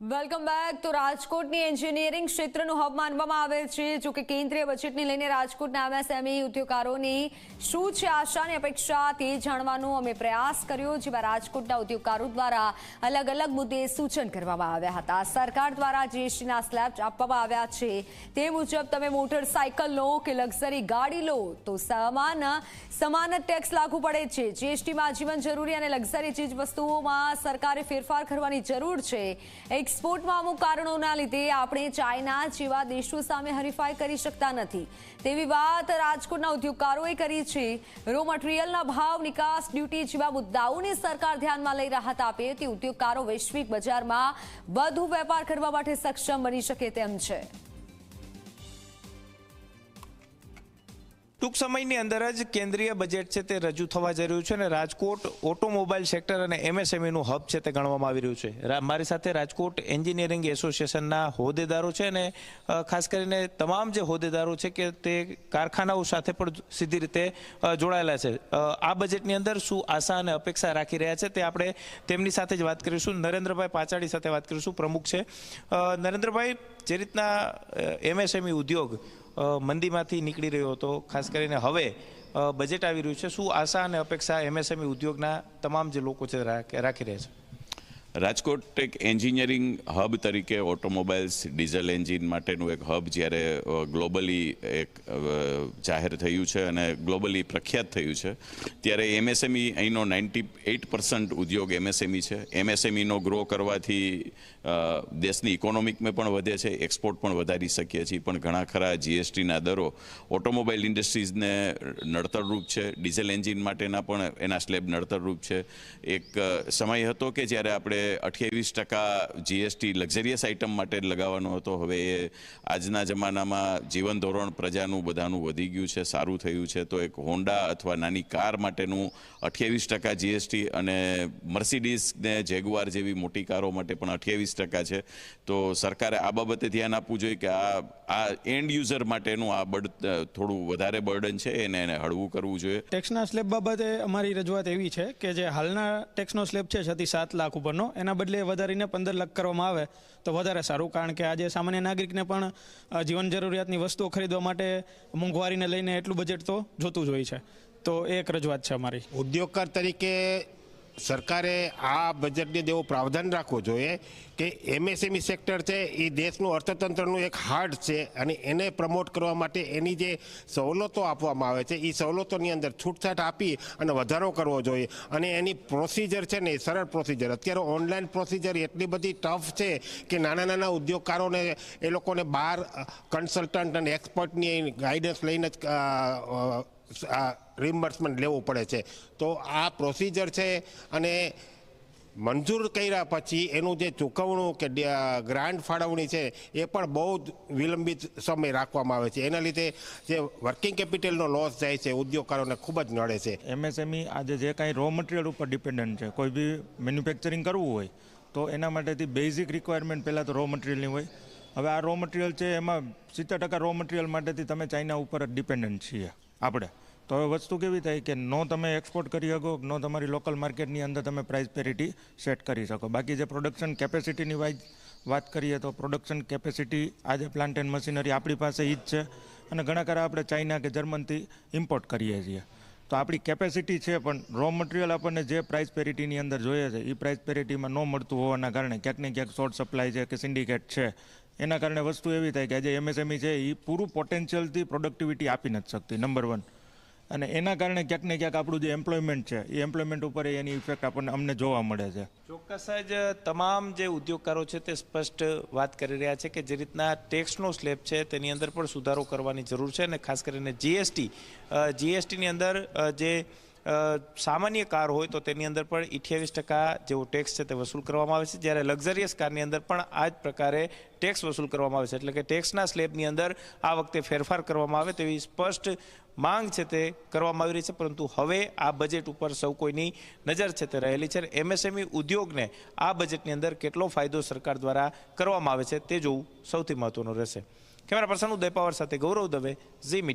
Welcome back તો રાજકોટની engineering ક્ષેત્રનું હબ માનવામાં આવે છે, જો કે કેન્દ્રીય બજેટને લઈને રાજકોટના એમએસએમઈ ઉદ્યોગકારોની શું છે આશા અને અપેક્ષા તે જાણવાનો અમે પ્રયાસ કર્યો, જેમાં રાજકોટના ઉદ્યોગકારો દ્વારા અલગ અલગ મુદ્દે સૂચન કરવામાં આવ્યા હતા. સરકાર દ્વારા જીએસટીના સ્લેબ આપવામાં આવ્યા છે. તે મુજબ તમે મોટરસાયકલ લો કે લક્ઝરી ગાડી લો, તો સમાન સમાન ટેક્સ લાગુ પડે છે. જીએસટીમાં જીવન જરૂરી અને લક્ઝરી ચીજ વસ્તુઓમાં સરકારે ફેરફાર કરવાની જરૂર છે. એક્સપોર્ટમાં અમુક કારણોના લીધે આપણે ચાઇના જેવા દેશો સામે હરીફાઈ કરી શકતા નથી. તેવી વાત રાજકોટના ઉદ્યોગકારોએ કરી છે. રો મટીરિયલના ભાવ, નિકાસ ડ્યુટી જેવા મુદ્દાઓને સરકાર ધ્યાનમાં લઈ રાહત આપે તે ઉદ્યોગકારો વૈશ્વિક બજારમાં વધુ વેપાર કરવા માટે સક્ષમ બની શકે તેમ છે. ટૂંક સમયની અંદર જ કેન્દ્રીય બજેટ છે તે રજૂ થવા જઈ રહ્યું છે અને રાજકોટ ઓટોમોબાઈલ સેક્ટર અને એમએસએમઈનું હબ છે તે ગણવામાં આવી રહ્યું છે. મારી સાથે રાજકોટ એન્જિનિયરિંગ એસોસિએશનના હોદ્દેદારો છે અને ખાસ કરીને તમામ જે હોદ્દેદારો છે કે તે કારખાનાઓ સાથે પણ સીધી રીતે જોડાયેલા છે. આ બજેટની અંદર શું આશા અને અપેક્ષા રાખી રહ્યા છે તે આપણે તેમની સાથે જ વાત કરીશું. નરેન્દ્રભાઈ પાચાડી સાથે વાત કરીશું. પ્રમુખ છે. નરેન્દ્રભાઈ, જે રીતના એમએસએમઈ ઉદ્યોગ મંદીમાંથી નીકળી રહ્યો હતો. ખાસ કરીને હવે બજેટ આવી રહ્યું છે. શું આશા અને અપેક્ષા એમએસએમઈ ઉદ્યોગના તમામ જે લોકો છે રાખી રહ્યા છે? રાજકોટ એક એન્જિનિયરિંગ હબ તરીકે ઓટોમોબાઈલ્સ, ડીઝલ એન્જિન માટેનું એક હબ જ્યારે ગ્લોબલી એક જાહેર થયું છે અને ગ્લોબલી પ્રખ્યાત થયું છે, ત્યારે એમએસએમઈ અહીંનો નાઇન્ટી એઇટ પર્સન્ટ ઉદ્યોગ એમએસએમઈ છે. એમએસએમઈનો ગ્રો કરવાથી દેશની ઇકોનોમિકમાં પણ વધે છે એક્સપોર્ટ પણ વધારી શકીએ છીએ. પણ ઘણા ખરા જીએસટીના દરો ઓટોમોબાઈલ ઇન્ડસ્ટ્રીઝને નડતરરૂપ છે, ડીઝલ એન્જિન માટેના પણ એના સ્લેબ નડતરરૂપ છે. એક સમય હતો કે જ્યારે આપણે અઠ્યાવીસ ટકા જીએસટી લક્ઝરિયસ આઇટમ માટે લગાવવાનો હતો. હવે એ આજના જમાનામાં જીવન ધોરણ પ્રજાનું બધાનું વધી ગયું છે, સારું થયું છે. તો એક હોન્ડા અથવા નાની કાર માટેનું અઠ્યાવીસ ટકા જીએસટી અને મર્સિડીઝ ને જેગુઆર જેવી મોટી કારો માટે પણ અઠ્યાવીસ ટકા છે. તો સરકારે આ બાબતે ધ્યાન આપવું જોઈએ કે આ આ એન્ડ યુઝર માટેનું આ બર્ડ થોડું વધારે બર્ડન છે. એને એને હળવું કરવું જોઈએ. ટેક્સના સ્લેબ બાબતે અમારી રજૂઆત એવી છે કે જે હાલના ટેક્સનો સ્લેબ છે છથી સાત લાખ ઉપરનો. એના બદલે વધારીને પંદર લાખ કરવામાં આવે, તો વધારે સારું. કારણ કે આજે સામાન્ય નાગરિકને પણ જીવન જરૂરિયાતની વસ્તુઓ ખરીદવા માટે મોંઘવારીને લઈને એટલું બજેટ તો જોતું જ હોય છે. તો એક રજૂઆત છે અમારી. ઉદ્યોગકાર તરીકે સરકારે આ બજેટને જેવો પ્રાવધાન રાખવું જોઈએ કે એમએસએમઈ સેક્ટર છે એ દેશનું અર્થતંત્રનું એક હાર્ટ છે અને એને પ્રમોટ કરવા માટે એની જે સવલતો આપવામાં આવે છે એ સવલતોની અંદર છૂટછાટ આપી અને વધારો કરવો જોઈએ. અને એની પ્રોસિજર છે ને સરળ પ્રોસિજર અત્યારે ઓનલાઈન પ્રોસિજર એટલી બધી ટફ છે કે નાના નાના ઉદ્યોગકારોને એ લોકોને બહાર કન્સલ્ટન્ટ અને એક્સપર્ટની ગાઈડન્સ લઈને જ રિમ્બર્સમેન્ટ લેવું પડે છે. તો આ પ્રોસિજર છે અને મંજૂર કર્યા પછી એનું જે ચૂકવણું કે ગ્રાન્ટ ફાળવણી છે, એ પણ બહુ જ વિલંબિત સમય રાખવામાં આવે છે. એના લીધે જે વર્કિંગ કેપિટલનો લોસ જાય છે, ઉદ્યોગકારોને ખૂબ જ નડે છે. એમએસએમઈ આજે જે કાંઈ રો મટીરિયલ ઉપર ડિપેન્ડન્ટ છે, કોઈ બી મેન્યુફેક્ચરિંગ કરવું હોય, તો એના માટેથી બેઝિક રિક્વાયરમેન્ટ પહેલાં તો રો મટીરિયલની હોય. હવે આ રો મટીરિયલ છે, એમાં સિત્તેર ટકા રો મટીરિયલ માટેથી તમે ચાઇના ઉપર જ ડિપેન્ડન્ટ છીએ, આપણે. તો હવે વસ્તુ કેવી થાય કે નો તમે એક્સપોર્ટ કરી શકો, નો તમારી લોકલ માર્કેટની અંદર તમે પ્રાઇસ પેરિટી સેટ કરી શકો. બાકી જે પ્રોડક્શન કેપેસિટીની વાઇઝ વાત કરીએ તો પ્રોડક્શન કેપેસિટી આજે પ્લાન્ટ એન્ડ મશીનરી આપણી પાસે જ છે અને ઘણા ખરા આપણે ચાઇના કે જર્મનથી ઇમ્પોર્ટ કરીએ છીએ. તો આપણી કેપેસિટી છે પણ રો મટીરિયલ આપણને જે પ્રાઇસ પેરિટીની અંદર જોઈએ છે એ પ્રાઇસ પેરિટીમાં ન મળતું હોવાના કારણે ક્યાંક ને ક્યાંક શોર્ટ સપ્લાય છે કે સિન્ડિકેટ છે. એના કારણે વસ્તુ એવી થાય કે આજે એમએસએમઈ છે એ પૂરું પોટેન્શિયલથી પ્રોડક્ટિવિટી આપી નથી શકતી નંબર વન અને એના કારણે ક્યાંક ને ક્યાંક આપણું જે એમ્પ્લોયમેન્ટ છે, એ એમ્પ્લોયમેન્ટ ઉપર એની ઇફેક્ટ આપણને, અમને જોવા મળે છે. ચોક્કસ જ, તમામ જે ઉદ્યોગકારો છે તે સ્પષ્ટ વાત કરી રહ્યા છે કે જે રીતના ટેક્સનો સ્લેબ છે, તેની અંદર પણ સુધારો કરવાની જરૂર છે અને ખાસ કરીને જીએસટી જીએસટીની અંદર જે સામાન્ય કાર હોય તો તેની અંદર પણ અઠ્યાવીસ ટકા જેવો ટેક્સ છે તે વસૂલ કરવામાં આવે છે. જ્યારે લક્ઝરિયસ કારની અંદર પણ આ જ પ્રકારે ટેક્સ વસૂલ કરવામાં આવે છે. એટલે કે ટેક્સના સ્લેબની અંદર આ વખતે ફેરફાર કરવામાં આવે તેવી સ્પષ્ટ માંગ છે તે કરવામાં આવી રહી છે. પરંતુ હવે આ બજેટ ઉપર સૌ કોઈની નજર છે તે રહેલી છે. એમએસએમઈ ઉદ્યોગને આ બજેટની અંદર કેટલો ફાયદો સરકાર દ્વારા કરવામાં આવે છે તે જોવું સૌથી મહત્વનું રહેશે. કેમેરા પર્સન ઉદય પાવર સાથે ગૌરવ દવે ઝી મીડિયા.